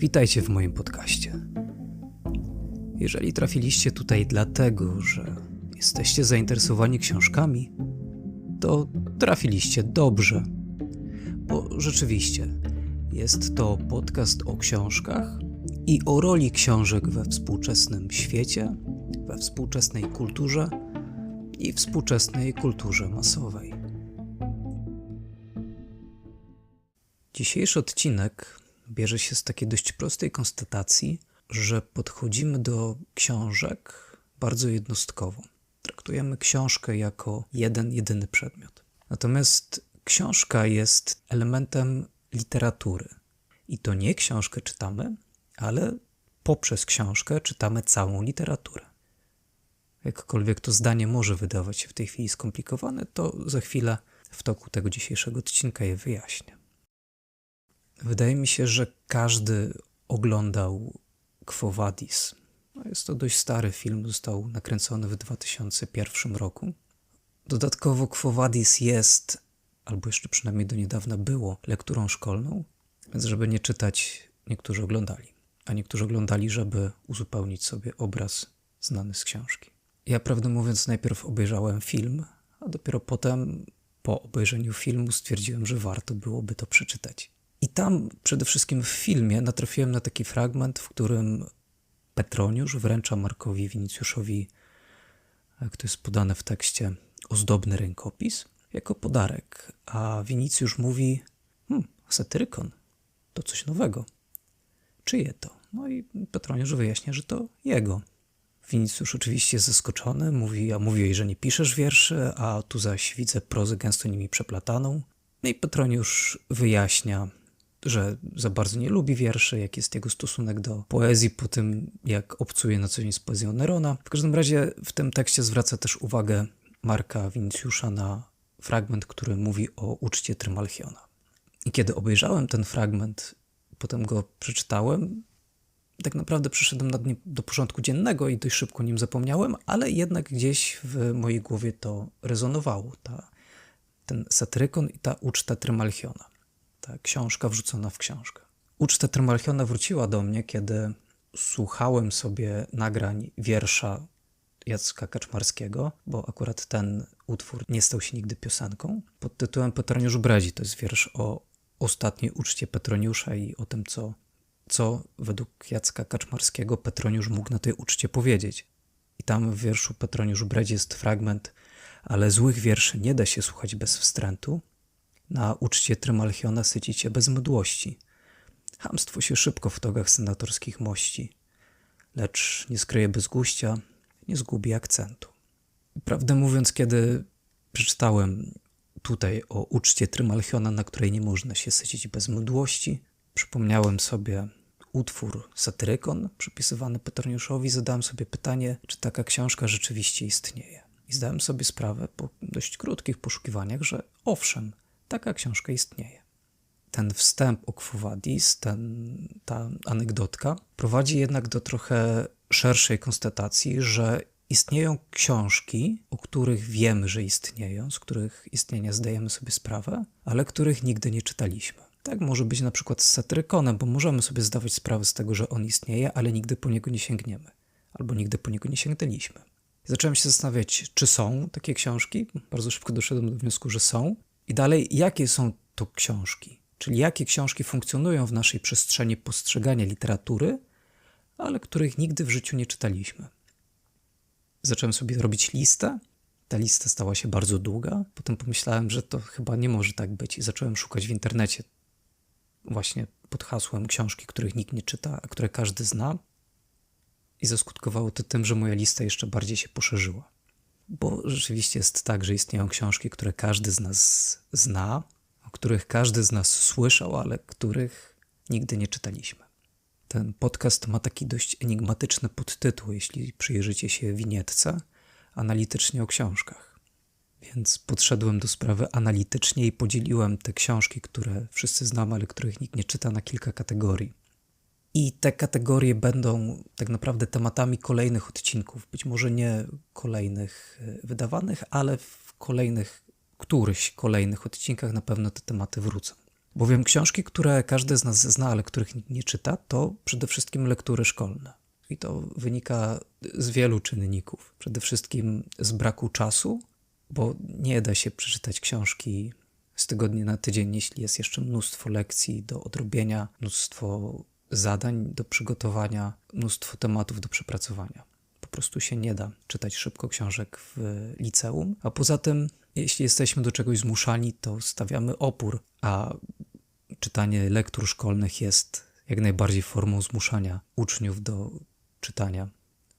Witajcie w moim podcaście. Jeżeli trafiliście tutaj dlatego, że jesteście zainteresowani książkami, to trafiliście dobrze. Bo rzeczywiście jest to podcast o książkach i o roli książek we współczesnym świecie, we współczesnej kulturze i współczesnej kulturze masowej. Dzisiejszy odcinek bierze się z takiej dość prostej konstatacji, że podchodzimy do książek bardzo jednostkowo. Traktujemy książkę jako jeden, jedyny przedmiot. Natomiast książka jest elementem literatury. I to nie książkę czytamy, ale poprzez książkę czytamy całą literaturę. Jakkolwiek to zdanie może wydawać się w tej chwili skomplikowane, to za chwilę w toku tego dzisiejszego odcinka je wyjaśnię. Wydaje mi się, że każdy oglądał Quo Vadis. No, jest to dość stary film, został nakręcony w 2001 roku. Dodatkowo Quo Vadis jest, albo jeszcze przynajmniej do niedawna było, lekturą szkolną, więc żeby nie czytać, niektórzy oglądali, a niektórzy oglądali, żeby uzupełnić sobie obraz znany z książki. Ja prawdę mówiąc najpierw obejrzałem film, a dopiero potem po obejrzeniu filmu stwierdziłem, że warto byłoby to przeczytać. I tam przede wszystkim w filmie natrafiłem na taki fragment, w którym Petroniusz wręcza Markowi Winicjuszowi, jak to jest podane w tekście, ozdobny rękopis jako podarek, a Winicjusz mówi: hmm, satyrykon, to coś nowego. Czyje to? No i Petroniusz wyjaśnia, że to jego. Winicjusz oczywiście zaskoczony, mówi, a mówiłeś, że nie piszesz wierszy, a tu zaś widzę prozę gęsto nimi przeplataną. No i Petroniusz wyjaśnia, że za bardzo nie lubi wierszy, jaki jest jego stosunek do poezji po tym, jak obcuje na co dzień z poezją Nerona. W każdym razie w tym tekście zwraca też uwagę Marka Winicjusza na fragment, który mówi o uczcie Trymalchiona. I kiedy obejrzałem ten fragment, potem go przeczytałem, tak naprawdę przyszedłem nad nim do porządku dziennego i dość szybko nim zapomniałem, ale jednak gdzieś w mojej głowie to rezonowało, ta, ten satyrykon i ta uczta Trymalchiona ta książka wrzucona w książkę. Uczta Trymalchiona wróciła do mnie, kiedy słuchałem sobie nagrań wiersza Jacka Kaczmarskiego, bo akurat ten utwór nie stał się nigdy piosenką, pod tytułem Petroniusz Brezi. To jest wiersz o ostatniej uczcie Petroniusza i o tym, co, co według Jacka Kaczmarskiego Petroniusz mógł na tej uczcie powiedzieć. I tam w wierszu Petroniusz Bredzi jest fragment ale złych wierszy nie da się słuchać bez wstrętu, na uczcie Trymalchiona sycicie bez mdłości. Hamstwo się szybko w togach senatorskich mości, lecz nie skryje bezguścia, nie zgubi akcentu. Prawdę mówiąc, kiedy przeczytałem tutaj o uczcie Trymalchiona, na której nie można się sycić bez mdłości, przypomniałem sobie utwór Satyrykon przypisywany Petroniuszowi, zadałem sobie pytanie, czy taka książka rzeczywiście istnieje. I zdałem sobie sprawę po dość krótkich poszukiwaniach, że owszem, taka książka istnieje. Ten wstęp o Quo Vadis, ten, ta anegdotka, prowadzi jednak do trochę szerszej konstatacji, że istnieją książki, o których wiemy, że istnieją, z których istnienia zdajemy sobie sprawę, ale których nigdy nie czytaliśmy. Tak może być na przykład z Satyrykonem, bo możemy sobie zdawać sprawę z tego, że on istnieje, ale nigdy po niego nie sięgniemy, albo nigdy po niego nie sięgnęliśmy. Zacząłem się zastanawiać, czy są takie książki. Bardzo szybko doszedłem do wniosku, że są. I dalej, jakie są to książki? Czyli jakie książki funkcjonują w naszej przestrzeni postrzegania literatury, ale których nigdy w życiu nie czytaliśmy. Zacząłem sobie robić listę. Ta lista stała się bardzo długa. Potem pomyślałem, że to chyba nie może tak być i zacząłem szukać w internecie właśnie pod hasłem książki, których nikt nie czyta, a które każdy zna. I zaskutkowało to tym, że moja lista jeszcze bardziej się poszerzyła bo rzeczywiście jest tak, że istnieją książki, które każdy z nas zna, o których każdy z nas słyszał, ale których nigdy nie czytaliśmy. Ten podcast ma taki dość enigmatyczny podtytuł, jeśli przyjrzycie się winietce, analitycznie o książkach. Więc podszedłem do sprawy analitycznie i podzieliłem te książki, które wszyscy znamy, ale których nikt nie czyta, na kilka kategorii. I te kategorie będą tak naprawdę tematami kolejnych odcinków, być może nie kolejnych e, wydawanych, ale w kolejnych, którychś kolejnych odcinkach na pewno te tematy wrócą. Bowiem książki, które każdy z nas zna, ale których nie czyta, to przede wszystkim lektury szkolne. I to wynika z wielu czynników. Przede wszystkim z braku czasu, bo nie da się przeczytać książki z tygodnia na tydzień, jeśli jest jeszcze mnóstwo lekcji do odrobienia, mnóstwo zadań do przygotowania, mnóstwo tematów do przepracowania. Po prostu się nie da czytać szybko książek w liceum. A poza tym, jeśli jesteśmy do czegoś zmuszani, to stawiamy opór, a czytanie lektur szkolnych jest jak najbardziej formą zmuszania uczniów do czytania,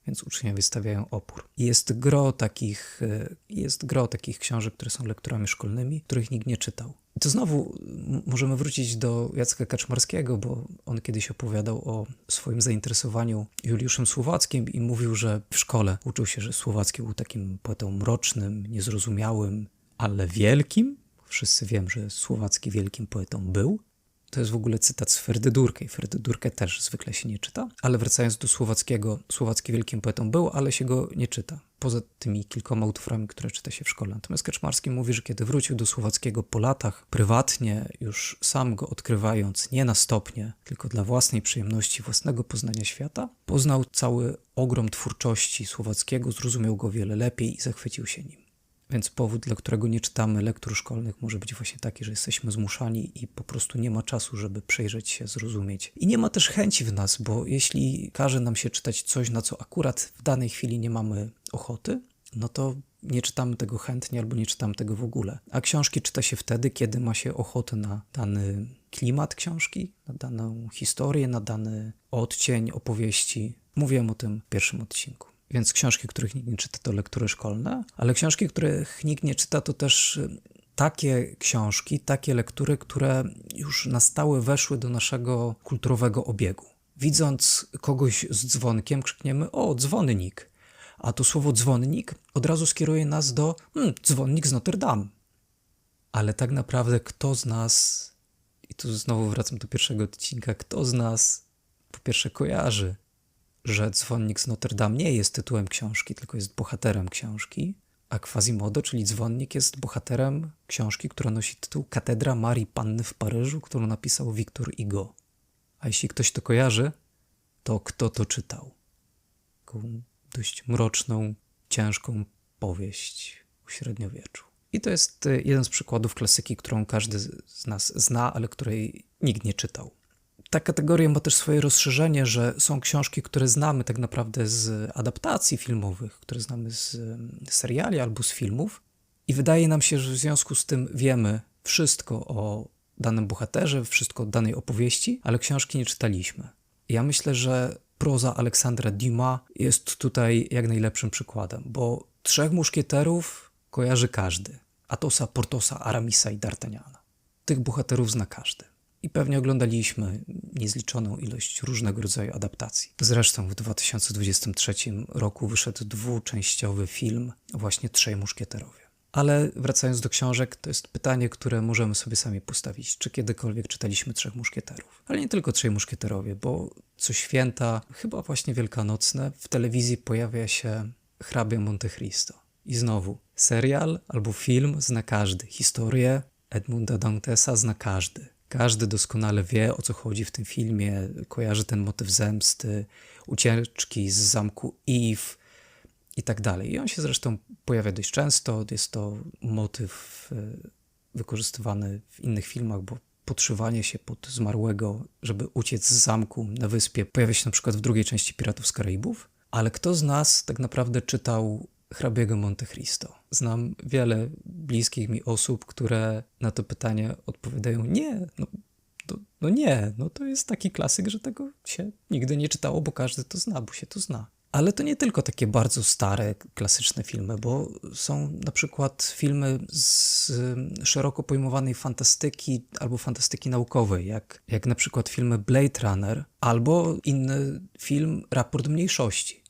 więc uczniowie stawiają opór. Jest gro takich, e, jest gro takich książek, które są lekturami szkolnymi, których nikt nie czytał. I to znowu możemy wrócić do Jacka Kaczmarskiego, bo on kiedyś opowiadał o swoim zainteresowaniu Juliuszem Słowackim i mówił, że w szkole uczył się, że Słowacki był takim poetą mrocznym, niezrozumiałym, ale wielkim. Wszyscy wiem, że Słowacki wielkim poetą był. To jest w ogóle cytat z Ferdydurkę i Ferdydurkę też zwykle się nie czyta. Ale wracając do Słowackiego, Słowacki wielkim poetą był, ale się go nie czyta. Poza tymi kilkoma utworami, które czyta się w szkole. Natomiast Kaczmarski mówi, że kiedy wrócił do Słowackiego po latach, prywatnie, już sam go odkrywając, nie na stopnie, tylko dla własnej przyjemności, własnego poznania świata, poznał cały ogrom twórczości Słowackiego, zrozumiał go wiele lepiej i zachwycił się nim. Więc powód, dla którego nie czytamy lektur szkolnych, może być właśnie taki, że jesteśmy zmuszani i po prostu nie ma czasu, żeby przejrzeć się, zrozumieć. I nie ma też chęci w nas, bo jeśli każe nam się czytać coś, na co akurat w danej chwili nie mamy ochoty, no to nie czytamy tego chętnie albo nie czytamy tego w ogóle. A książki czyta się wtedy, kiedy ma się ochotę na dany klimat książki, na daną historię, na dany odcień opowieści. Mówiłem o tym w pierwszym odcinku. Więc książki, których nikt nie czyta, to lektury szkolne, ale książki, których nikt nie czyta, to też y, takie książki, takie lektury, które już na stałe weszły do naszego kulturowego obiegu. Widząc kogoś z dzwonkiem, krzykniemy: O, dzwonnik! A to słowo dzwonnik od razu skieruje nas do hmm, dzwonnik z Notre Dame. Ale tak naprawdę, kto z nas, i tu znowu wracam do pierwszego odcinka, kto z nas po pierwsze kojarzy że dzwonnik z Notre Dame nie jest tytułem książki, tylko jest bohaterem książki, a Quasimodo, czyli dzwonnik, jest bohaterem książki, która nosi tytuł Katedra Marii Panny w Paryżu, którą napisał Victor Hugo. A jeśli ktoś to kojarzy, to kto to czytał? Taką dość mroczną, ciężką powieść o średniowieczu. I to jest e, jeden z przykładów klasyki, którą każdy z nas zna, ale której nikt nie czytał ta kategoria ma też swoje rozszerzenie, że są książki, które znamy tak naprawdę z adaptacji filmowych, które znamy z seriali albo z filmów, i wydaje nam się, że w związku z tym wiemy wszystko o danym bohaterze, wszystko o danej opowieści, ale książki nie czytaliśmy. Ja myślę, że proza Aleksandra Dumas jest tutaj jak najlepszym przykładem, bo trzech muszkieterów kojarzy każdy. Atosa, Portosa, Aramisa i D'Artagnana. Tych bohaterów zna każdy i pewnie oglądaliśmy niezliczoną ilość różnego rodzaju adaptacji. Zresztą w 2023 roku wyszedł dwuczęściowy film właśnie Trzej Muszkieterowie. Ale wracając do książek, to jest pytanie, które możemy sobie sami postawić. Czy kiedykolwiek czytaliśmy Trzech Muszkieterów? Ale nie tylko Trzej Muszkieterowie, bo co święta, chyba właśnie wielkanocne, w telewizji pojawia się hrabia Monte Cristo. I znowu, serial albo film zna każdy. Historię Edmunda Dantesa zna każdy. Każdy doskonale wie, o co chodzi w tym filmie, kojarzy ten motyw zemsty, ucieczki z zamku Eve i tak dalej. I on się zresztą pojawia dość często. Jest to motyw e, wykorzystywany w innych filmach, bo podszywanie się pod zmarłego, żeby uciec z zamku na wyspie, pojawia się na przykład w drugiej części Piratów z Karaibów. Ale kto z nas tak naprawdę czytał hrabiego Monte Cristo. Znam wiele bliskich mi osób, które na to pytanie odpowiadają nie, no, to, no nie, no to jest taki klasyk, że tego się nigdy nie czytało, bo każdy to zna, bo się to zna. Ale to nie tylko takie bardzo stare, klasyczne filmy, bo są na przykład filmy z szeroko pojmowanej fantastyki albo fantastyki naukowej, jak, jak na przykład filmy Blade Runner albo inny film Raport Mniejszości.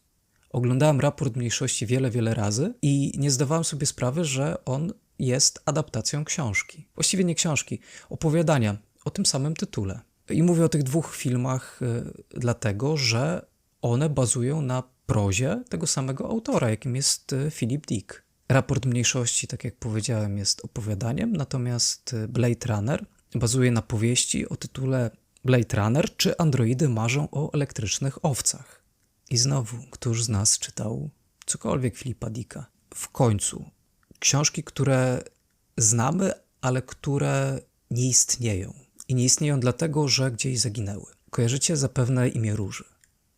Oglądałem raport mniejszości wiele, wiele razy i nie zdawałem sobie sprawy, że on jest adaptacją książki. Właściwie nie książki, opowiadania o tym samym tytule. I mówię o tych dwóch filmach y, dlatego, że one bazują na prozie tego samego autora, jakim jest y, Philip Dick. Raport mniejszości, tak jak powiedziałem, jest opowiadaniem, natomiast y, Blade Runner bazuje na powieści o tytule Blade Runner czy androidy marzą o elektrycznych owcach. I znowu, któż z nas czytał cokolwiek Filipa Dicka? W końcu, książki, które znamy, ale które nie istnieją. I nie istnieją dlatego, że gdzieś zaginęły. Kojarzycie zapewne imię Róży.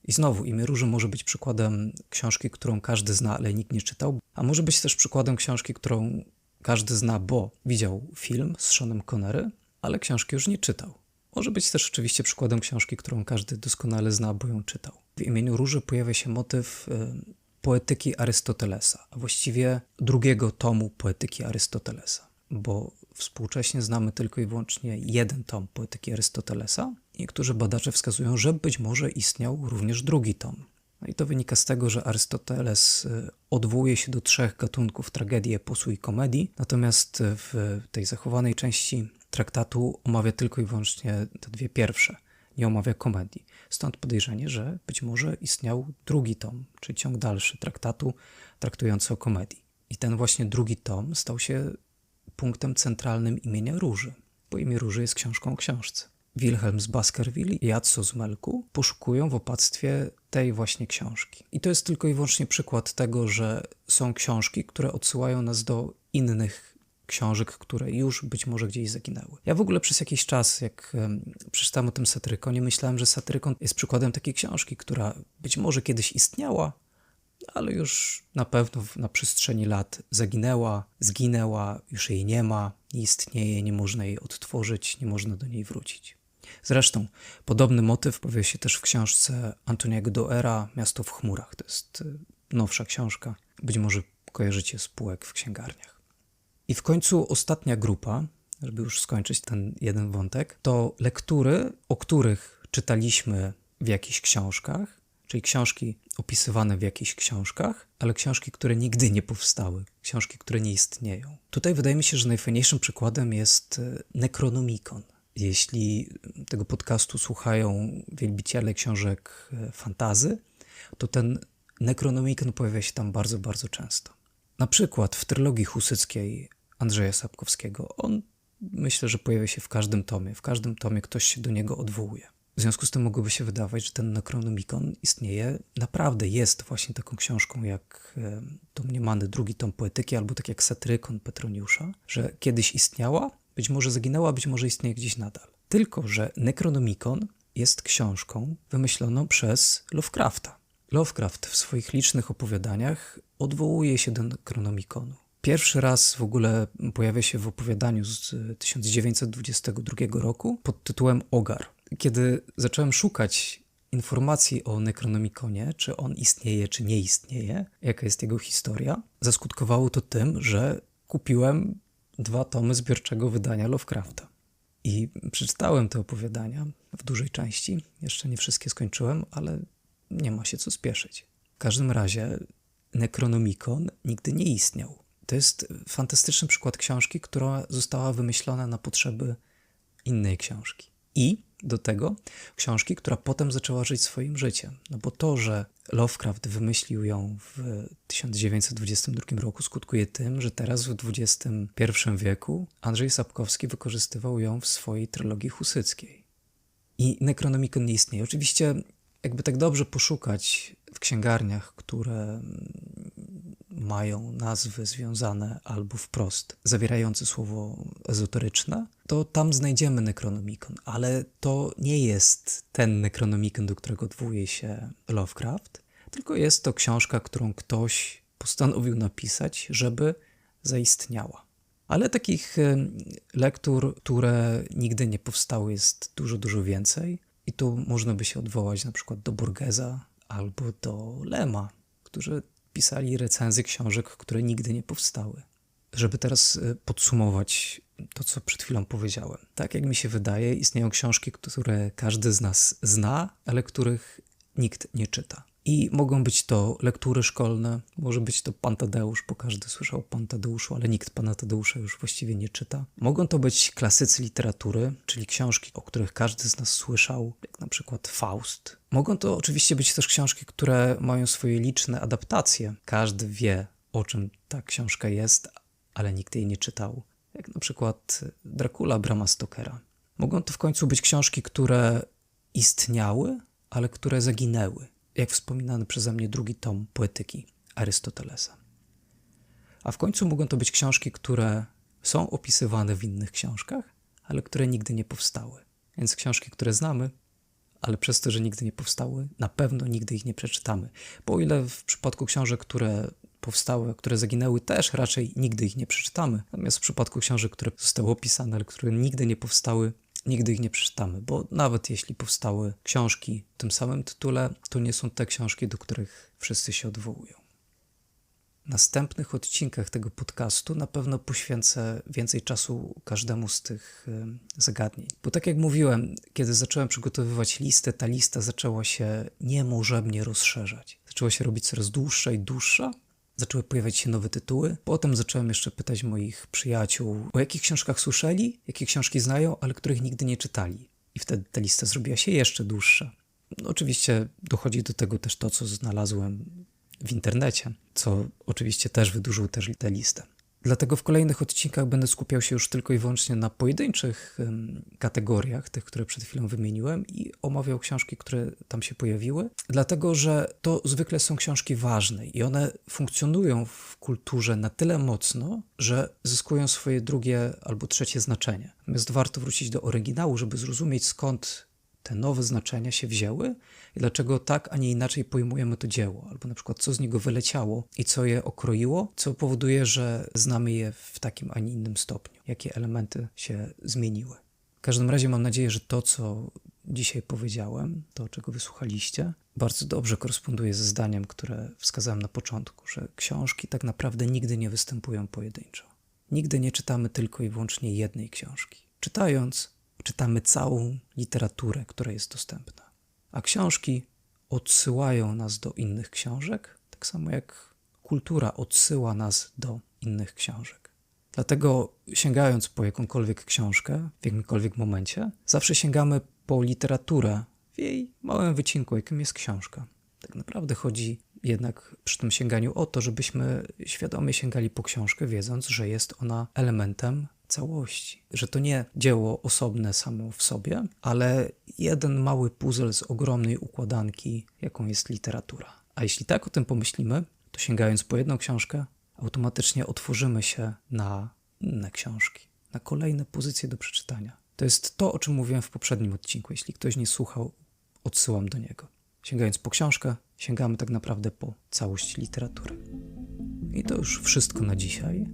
I znowu, imię Róży może być przykładem książki, którą każdy zna, ale nikt nie czytał, a może być też przykładem książki, którą każdy zna, bo widział film z Seanem Connery, ale książki już nie czytał. Może być też oczywiście przykładem książki, którą każdy doskonale zna, bo ją czytał. W imieniu Róży pojawia się motyw y, poetyki Arystotelesa, a właściwie drugiego tomu poetyki Arystotelesa, bo współcześnie znamy tylko i wyłącznie jeden tom poetyki Arystotelesa. Niektórzy badacze wskazują, że być może istniał również drugi tom. No i to wynika z tego, że Arystoteles y, odwołuje się do trzech gatunków tragedii, eposu i komedii, natomiast w tej zachowanej części traktatu omawia tylko i wyłącznie te dwie pierwsze, nie omawia komedii. Stąd podejrzenie, że być może istniał drugi tom, czyli ciąg dalszy traktatu traktujący o komedii. I ten właśnie drugi tom stał się punktem centralnym imienia Róży, bo imię Róży jest książką o książce. Wilhelm z Baskerville i Jacco z Melku poszukują w opactwie tej właśnie książki. I to jest tylko i wyłącznie przykład tego, że są książki, które odsyłają nas do innych książek, które już być może gdzieś zaginęły. Ja w ogóle przez jakiś czas, jak przeczytałem o tym satyrykonie, myślałem, że satyrykon jest przykładem takiej książki, która być może kiedyś istniała, ale już na pewno na przestrzeni lat zaginęła, zginęła, już jej nie ma, nie istnieje, nie można jej odtworzyć, nie można do niej wrócić. Zresztą podobny motyw pojawia się też w książce Antoniego Doera Miasto w chmurach. To jest y, nowsza książka. Być może kojarzycie spółek w księgarniach. I w końcu ostatnia grupa, żeby już skończyć ten jeden wątek, to lektury, o których czytaliśmy w jakichś książkach, czyli książki opisywane w jakichś książkach, ale książki, które nigdy nie powstały, książki, które nie istnieją. Tutaj wydaje mi się, że najfajniejszym przykładem jest y, Necronomicon. Jeśli tego podcastu słuchają wielbiciele książek y, fantazy, to ten Necronomicon pojawia się tam bardzo, bardzo często. Na przykład w trylogii husyckiej Andrzeja Sapkowskiego. On myślę, że pojawia się w każdym tomie. W każdym tomie ktoś się do niego odwołuje. W związku z tym mogłoby się wydawać, że ten Necronomicon istnieje, naprawdę jest właśnie taką książką jak domniemany drugi tom poetyki, albo tak jak Satyrykon Petroniusza, że kiedyś istniała, być może zaginęła, być może istnieje gdzieś nadal. Tylko, że Necronomicon jest książką wymyśloną przez Lovecrafta. Lovecraft w swoich licznych opowiadaniach odwołuje się do Necronomiconu. Pierwszy raz w ogóle pojawia się w opowiadaniu z 1922 roku pod tytułem Ogar. Kiedy zacząłem szukać informacji o Necronomiconie, czy on istnieje, czy nie istnieje, jaka jest jego historia, zaskutkowało to tym, że kupiłem dwa tomy zbiorczego wydania Lovecrafta. I przeczytałem te opowiadania w dużej części. Jeszcze nie wszystkie skończyłem, ale nie ma się co spieszyć. W każdym razie Necronomicon nigdy nie istniał. To jest fantastyczny przykład książki, która została wymyślona na potrzeby innej książki. I do tego książki, która potem zaczęła żyć swoim życiem. No bo to, że Lovecraft wymyślił ją w 1922 roku, skutkuje tym, że teraz w XXI wieku Andrzej Sapkowski wykorzystywał ją w swojej trylogii husyckiej. I Necronomicon nie istnieje. Oczywiście, jakby tak dobrze poszukać w księgarniach, które mają nazwy związane albo wprost zawierające słowo ezoteryczne, to tam znajdziemy Necronomicon, ale to nie jest ten Necronomicon, do którego odwołuje się Lovecraft, tylko jest to książka, którą ktoś postanowił napisać, żeby zaistniała. Ale takich lektur, które nigdy nie powstały, jest dużo, dużo więcej. I tu można by się odwołać na przykład do Borgesa albo do Lema, którzy pisali recenzje książek, które nigdy nie powstały. Żeby teraz y, podsumować to, co przed chwilą powiedziałem. Tak jak mi się wydaje, istnieją książki, które każdy z nas zna, ale których nikt nie czyta. I mogą być to lektury szkolne, może być to Pan Tadeusz, bo każdy słyszał o Pan Tadeuszu, ale nikt Pana Tadeusza już właściwie nie czyta. Mogą to być klasycy literatury, czyli książki, o których każdy z nas słyszał, jak na przykład Faust. Mogą to oczywiście być też książki, które mają swoje liczne adaptacje. Każdy wie, o czym ta książka jest, ale nikt jej nie czytał. jak na przykład Dracula Brama Stokera. Mogą to w końcu być książki, które istniały, ale które zaginęły, jak wspominany przeze mnie drugi tom poetyki Arystotelesa. A w końcu mogą to być książki, które są opisywane w innych książkach, ale które nigdy nie powstały. Więc książki, które znamy, ale przez to, że nigdy nie powstały, na pewno nigdy ich nie przeczytamy. Bo o ile w przypadku książek, które powstały, które zaginęły, też raczej nigdy ich nie przeczytamy. Natomiast w przypadku książek, które zostały opisane, ale które nigdy nie powstały, nigdy ich nie przeczytamy, bo nawet jeśli powstały książki w tym samym tytule, to nie są te książki, do których wszyscy się odwołują. W następnych odcinkach tego podcastu na pewno poświęcę więcej czasu każdemu z tych em, zagadnień. Bo tak jak mówiłem, kiedy zacząłem przygotowywać listę, ta lista zaczęła się niemożebnie rozszerzać. Zaczęła się robić coraz dłuższa i dłuższa. Zaczęły pojawiać się nowe tytuły. Potem zacząłem jeszcze pytać moich przyjaciół, o jakich książkach słyszeli, jakie książki znają, ale których nigdy nie czytali. I wtedy ta lista zrobiła się jeszcze dłuższa. No, oczywiście dochodzi do tego też to, co znalazłem w internecie, co oczywiście też wydłużył też tę listę. Dlatego w kolejnych odcinkach będę skupiał się już tylko i wyłącznie na pojedynczych kategoriach, tych, które przed chwilą wymieniłem, i omawiał książki, które tam się pojawiły, dlatego że to zwykle są książki ważne i one funkcjonują w kulturze na tyle mocno, że zyskują swoje drugie albo trzecie znaczenie. Natomiast warto wrócić do oryginału, żeby zrozumieć skąd te nowe znaczenia się wzięły i dlaczego tak, a nie inaczej pojmujemy to dzieło, albo na przykład co z niego wyleciało i co je okroiło, co powoduje, że znamy je w takim, a nie innym stopniu, jakie elementy się zmieniły. W każdym razie mam nadzieję, że to, co dzisiaj powiedziałem, to, czego wysłuchaliście, bardzo dobrze koresponduje ze zdaniem, które wskazałem na początku, że książki tak naprawdę nigdy nie występują pojedynczo. Nigdy nie czytamy tylko i wyłącznie jednej książki. Czytając, czytamy całą literaturę, która jest dostępna. A książki odsyłają nas do innych książek, tak samo jak kultura odsyła nas do innych książek. Dlatego sięgając po jakąkolwiek książkę w jakimkolwiek momencie, zawsze sięgamy po literaturę w jej małym wycinku, jakim jest książka. Tak naprawdę chodzi jednak przy tym sięganiu o to, żebyśmy świadomie sięgali po książkę, wiedząc, że jest ona elementem całości. Że to nie dzieło osobne samo w sobie, ale jeden mały puzzle z ogromnej układanki, jaką jest literatura. A jeśli tak o tym pomyślimy, to sięgając po jedną książkę, automatycznie otworzymy się na inne książki, na kolejne pozycje do przeczytania. To jest to, o czym mówiłem w poprzednim odcinku. Jeśli ktoś nie słuchał, odsyłam do niego. Sięgając po książkę, sięgamy tak naprawdę po całość literatury. I to już wszystko na dzisiaj.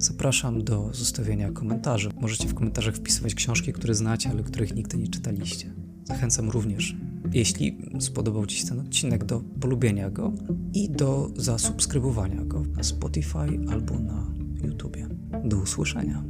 Zapraszam do zostawienia komentarzy. Możecie w komentarzach wpisywać książki, które znacie, ale których nigdy nie czytaliście. Zachęcam również, jeśli spodobał Ci się ten odcinek, do polubienia go i do zasubskrybowania go na Spotify albo na YouTube. Do usłyszenia.